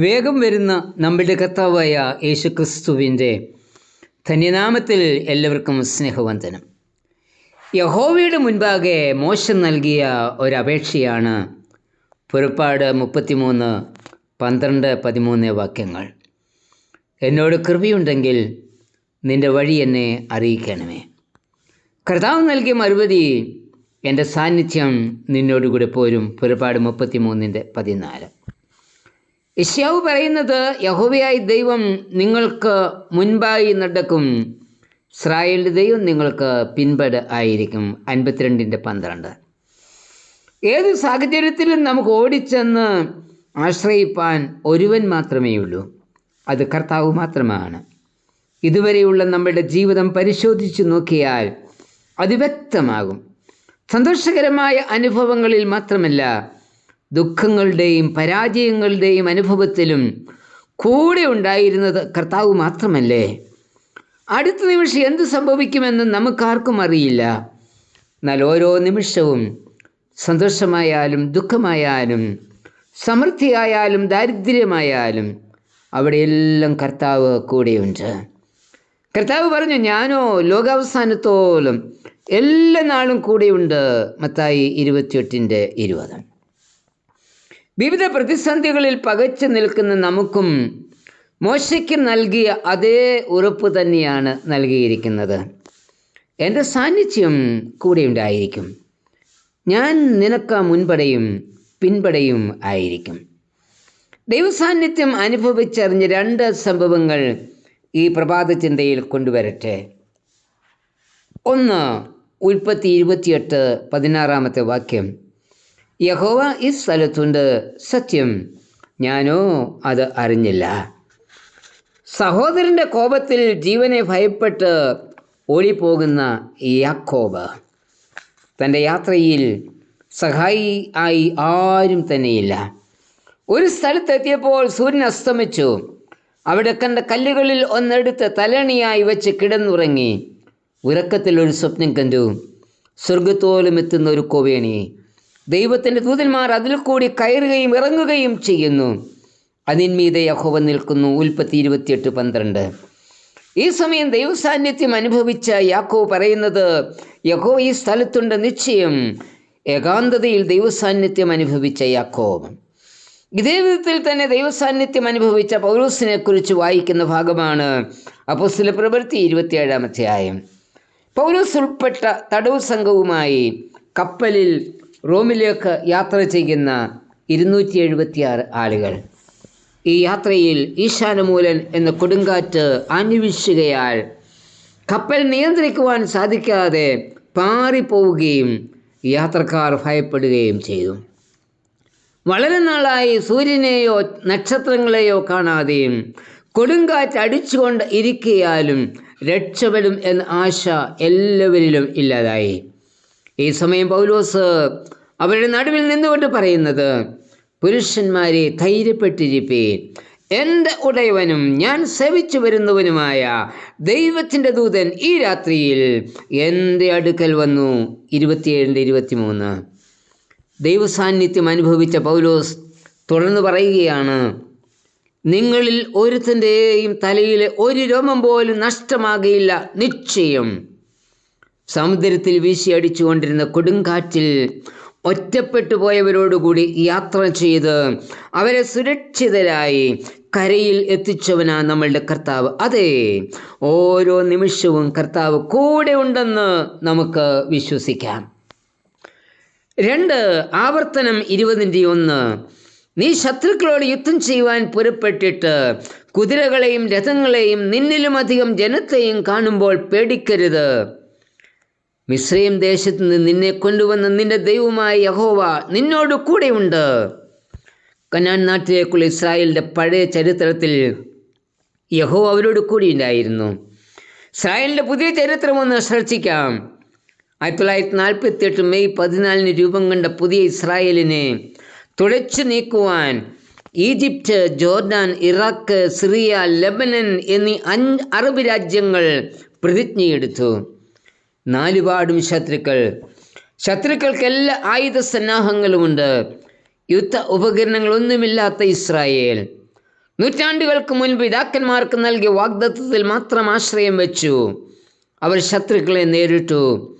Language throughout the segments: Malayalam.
വേഗം വരുന്ന നമ്മുടെ കർത്താവായ യേശുക്രിസ്തുവിന്റെ ധന്യനാമത്തിൽ എല്ലാവർക്കും സ്നേഹവന്ദനം. യഹോവയുടെ മുൻപാകെ മോശം നൽകിയ ഒരപേക്ഷയാണ് പുറപ്പാട് മുപ്പത്തിമൂന്ന് പന്ത്രണ്ട് പതിമൂന്ന് വാക്യങ്ങൾ. എന്നോട് കൃപയുണ്ടെങ്കിൽ നിന്റെ വഴി എന്നെ അറിയിക്കണമേ. കർത്താവ് നൽകിയ മറുപടി എന്റെ സാന്നിധ്യം നിന്നോടുകൂടെ പോരും. പുറപ്പാട് മുപ്പത്തിമൂന്നിന്റെ പതിനാല്. യശ്യാവ് പറയുന്നത് യഹോവയായ ദൈവം നിങ്ങൾക്ക് മുൻപായി നടക്കും. ഇസ്രായേലിന്റെ ദൈവം നിങ്ങൾക്ക് പിൻപട് ആയിരിക്കും. അൻപത്തിരണ്ടിന്റെ പന്ത്രണ്ട്. ഏത് സാഹചര്യത്തിലും നമുക്ക് ഓടിച്ചെന്ന് ആശ്രയിപ്പാൻ ഒരുവൻ മാത്രമേ ഉള്ളൂ. അത് കർത്താവ് മാത്രമാണ്. ഇതുവരെയുള്ള നമ്മുടെ ജീവിതം പരിശോധിച്ചു നോക്കിയാൽ അത് വ്യക്തമാകും സന്തോഷകരമായ അനുഭവങ്ങളിൽ മാത്രമല്ല ദുഃഖങ്ങളുടെയും പരാജയങ്ങളുടെയും അനുഭവത്തിലും കൂടെ ഉണ്ടായിരുന്നത് കർത്താവ് മാത്രമല്ലേ? അടുത്ത നിമിഷം എന്ത് സംഭവിക്കുമെന്ന് നമുക്കാർക്കും അറിയില്ല. എന്നാൽ ഓരോ നിമിഷവും സന്തോഷമായാലും ദുഃഖമായാലും സമൃദ്ധിയായാലും ദാരിദ്ര്യമായാലും അവിടെയെല്ലാം കർത്താവ് കൂടെയുണ്ട്. കർത്താവ് പറഞ്ഞു ഞാനോ ലോകാവസാനത്തോളം എല്ലാ നാളും കൂടെയുണ്ട്. മത്തായി ഇരുപത്തിയെട്ടിന്റെ ഇരുപത്. വിവിധ പ്രതിസന്ധികളിൽ പകച്ചു നിൽക്കുന്ന നമുക്കും മോശയ്ക്ക് നൽകിയ അതേ ഉറപ്പ് തന്നെയാണ് നൽകിയിരിക്കുന്നത്. എന്റെ സാന്നിധ്യം കൂടെ ഉണ്ടായിരിക്കും. ഞാൻ നിനക്ക മുൻപടയും പിൻപടയും ആയിരിക്കും. ദൈവസാന്നിധ്യം അനുഭവിച്ചറിഞ്ഞ രണ്ട് സംഭവങ്ങൾ ഈ പ്രഭാത ചിന്തയിൽ കൊണ്ടുവരട്ടെ. ഒന്ന് ഉൽപ്പത്തി ഇരുപത്തിയെട്ട് പതിനാറാമത്തെ വാക്യം. യഹോവ ഈ സ്ഥലത്തുണ്ട്. സത്യം ഞാനോ അത് അറിഞ്ഞില്ല. സഹോദരന്റെ കോപത്തിൽ ജീവനെ ഭയപ്പെട്ട് ഓടിപ്പോകുന്ന യാക്കോബ്. തന്റെ യാത്രയിൽ സഹായി ആയി ആരും തന്നെയില്ല. ഒരു സ്ഥലത്തെത്തിയപ്പോൾ സൂര്യൻ അസ്തമിച്ചു. അവിടെ കണ്ട കല്ലുകളിൽ ഒന്നെടുത്ത് തലണിയായി വെച്ച് കിടന്നുറങ്ങി. ഉറക്കത്തിൽ ഒരു സ്വപ്നം കണ്ടു. സ്വർഗത്തോലും എത്തുന്ന ഒരു കോവേണി. ദൈവത്തിന്റെ ദൂതന്മാർ അതിൽ കൂടി കയറുകയും ഇറങ്ങുകയും ചെയ്യുന്നു. അതിന്മീതെ യഹോവ നിൽക്കുന്നു. ഉൽപ്പത്തി ഇരുപത്തിയെട്ട് പന്ത്രണ്ട്. ഈ സമയം ദൈവസാന്നിധ്യം അനുഭവിച്ച യാക്കോ പറയുന്നത് യഹോ ഈ സ്ഥലത്തുണ്ട് നിശ്ചയം. ഏകാന്തതയിൽ ദൈവസാന്നിധ്യം അനുഭവിച്ച യാക്കോ ഇതേ വിധത്തിൽ തന്നെ ദൈവസാന്നിധ്യം അനുഭവിച്ച പൗലോസിനെ കുറിച്ച് വായിക്കുന്ന ഭാഗമാണ് അപ്പോസ്തല പ്രവൃത്തി ഇരുപത്തിയേഴാം അധ്യായം. പൗലോസ് ഉൾപ്പെട്ട തടവ് സംഘവുമായി കപ്പലിൽ റോമിലേക്ക് യാത്ര ചെയ്യുന്ന ഇരുന്നൂറ്റി എഴുപത്തിയാറ് ആളുകൾ. ഈ യാത്രയിൽ ഈശാനമൂലൻ എന്ന കൊടുങ്കാറ്റ് ആഞ്ഞുവീശുകയാൽ കപ്പൽ നിയന്ത്രിക്കുവാൻ സാധിക്കാതെ പാറിപ്പോവുകയും യാത്രക്കാർ ഭയപ്പെടുകയും ചെയ്തു. വളരെ നാളായി സൂര്യനെയോ നക്ഷത്രങ്ങളെയോ കാണാതെയും കൊടുങ്കാറ്റ് അടിച്ചുകൊണ്ട് ഇരിക്കയാലും രക്ഷപ്പെടും എന്ന ആശ എല്ലാവരിലും ഇല്ലാതായി. ഈ സമയം പൗലോസ് അവരുടെ നടുവിൽ നിന്നുകൊണ്ട് പറയുന്നത് പുരുഷന്മാരെ ധൈര്യപ്പെട്ടിരിപ്പേൻ. എന്റെ ഉടയവനും ഞാൻ സേവിച്ചു വരുന്നവനുമായ ദൈവത്തിന്റെ ദൂതൻ ഈ രാത്രിയിൽ എന്റെ അടുക്കൽ വന്നു. ഇരുപത്തിയേഴിന്റെ ഇരുപത്തിമൂന്ന്. ദൈവസാന്നിധ്യം അനുഭവിച്ച പൗലോസ് തുടർന്ന് പറയുകയാണ് നിങ്ങളിൽ ഒരുത്തന്റെയും തലയിലെ ഒരു രോമം പോലും നഷ്ടമാകയില്ല. നിശ്ചയം സമുദ്രത്തിൽ വീശിയടിച്ചുകൊണ്ടിരുന്ന കൊടുങ്കാറ്റിൽ ഒറ്റപ്പെട്ടു പോയവരോടുകൂടി യാത്ര ചെയ്ത് അവരെ സുരക്ഷിതരായി കരയിൽ എത്തിച്ചവനാ നമ്മളുടെ കർത്താവ്. അതെ ഓരോ നിമിഷവും കർത്താവ് കൂടെ ഉണ്ടെന്ന് നമുക്ക് വിശ്വസിക്കാം. രണ്ട് ആവർത്തനം ഇരുപതിന്റെ ഒന്ന്. നീ ശത്രുക്കളോട് യുദ്ധം ചെയ്യുവാൻ പുറപ്പെട്ടിട്ട് കുതിരകളെയും രഥങ്ങളെയും നിന്നിലും അധികം ജനത്തെയും കാണുമ്പോൾ പേടിക്കരുത്. മിശ്രയും ദേശത്ത് നിന്ന് നിന്നെ കൊണ്ടുവന്ന നിന്റെ ദൈവമായ യഹോവ നിന്നോട് കൂടെയുണ്ട്. കനാൻ നാട്ടിലേക്കുള്ള ഇസ്രായേലിന്റെ പഴയ ചരിത്രത്തിൽ യഹോ അവരോട് കൂടി ഉണ്ടായിരുന്നു ഇസ്രായേലിന്റെ പുതിയ ചരിത്രം ഒന്ന് ശ്രദ്ധിക്കാം. ആയിരത്തി തൊള്ളായിരത്തി നാൽപ്പത്തി എട്ട് മെയ് പതിനാലിന് രൂപം കണ്ട പുതിയ ഇസ്രായേലിനെ തുടച്ചു നീക്കുവാൻ Egypt Jordan Iraq Syria Lebanon എന്നീ അഞ്ച് അറബ് രാജ്യങ്ങൾ പ്രതിജ്ഞയെടുത്തു. നാലുപാടും ശത്രുക്കൾ. ശത്രുക്കൾക്ക് എല്ലാ ആയുധ സന്നാഹങ്ങളുമുണ്ട് യുദ്ധ ഉപകരണങ്ങളൊന്നുമില്ലാത്ത ഇസ്രായേൽ. നൂറ്റാണ്ടുകൾക്ക് മുൻപ് പിതാക്കന്മാർക്ക് നൽകിയ വാഗ്ദത്വത്തിൽ മാത്രം ആശ്രയം വെച്ചു. അവർ ശത്രുക്കളെ നേരിട്ടു.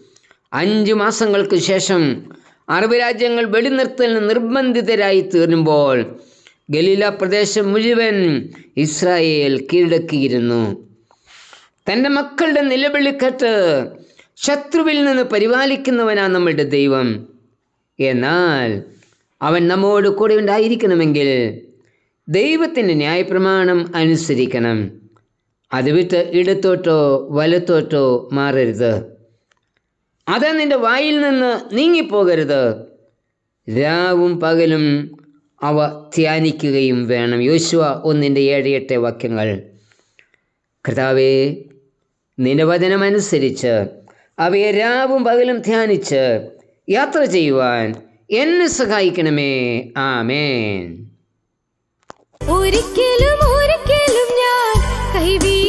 അഞ്ച് മാസങ്ങൾക്ക് ശേഷം അറബ് രാജ്യങ്ങൾ വെടിനിർത്തലിന് നിർബന്ധിതരായി തീരുമ്പോൾ ഗലീല പ്രദേശം മുഴുവൻ ഇസ്രായേൽ കീഴടക്കിയിരുന്നു. തന്റെ മക്കളുടെ നിലവിളിക്കെട്ട് ശത്രുവിൽ നിന്ന് പരിപാലിക്കുന്നവനാണ് നമ്മളുടെ ദൈവം. എന്നാൽ അവൻ നമ്മോട് കൂടെ ഉണ്ടായിരിക്കണമെങ്കിൽ ദൈവത്തിന്റെ ന്യായപ്രമാണം അനുസരിക്കണം. അത് വിട്ട് ഇടത്തോട്ടോ വലത്തോട്ടോ മാറരുത്. അത് നിന്റെ വായിൽ നിന്ന് നീങ്ങിപ്പോകരുത്. രാവും പകലും അവ ധ്യാനിക്കുകയും വേണം. യോശുവ ഒന്നിന്റെ ഏഴ് എട്ട് വാക്യങ്ങൾ. കർത്താവേ നിന്റെ വചനമനുസരിച്ച് അവയെ രാവും പകലും ധ്യാനിച്ച് യാത്ര ചെയ്യുവാൻ എന്നെ സഹായിക്കണമേ. ആമേൻ. ഒരിക്കലും ഒരിക്കലും ഞാൻ കൈവിടുകില്ല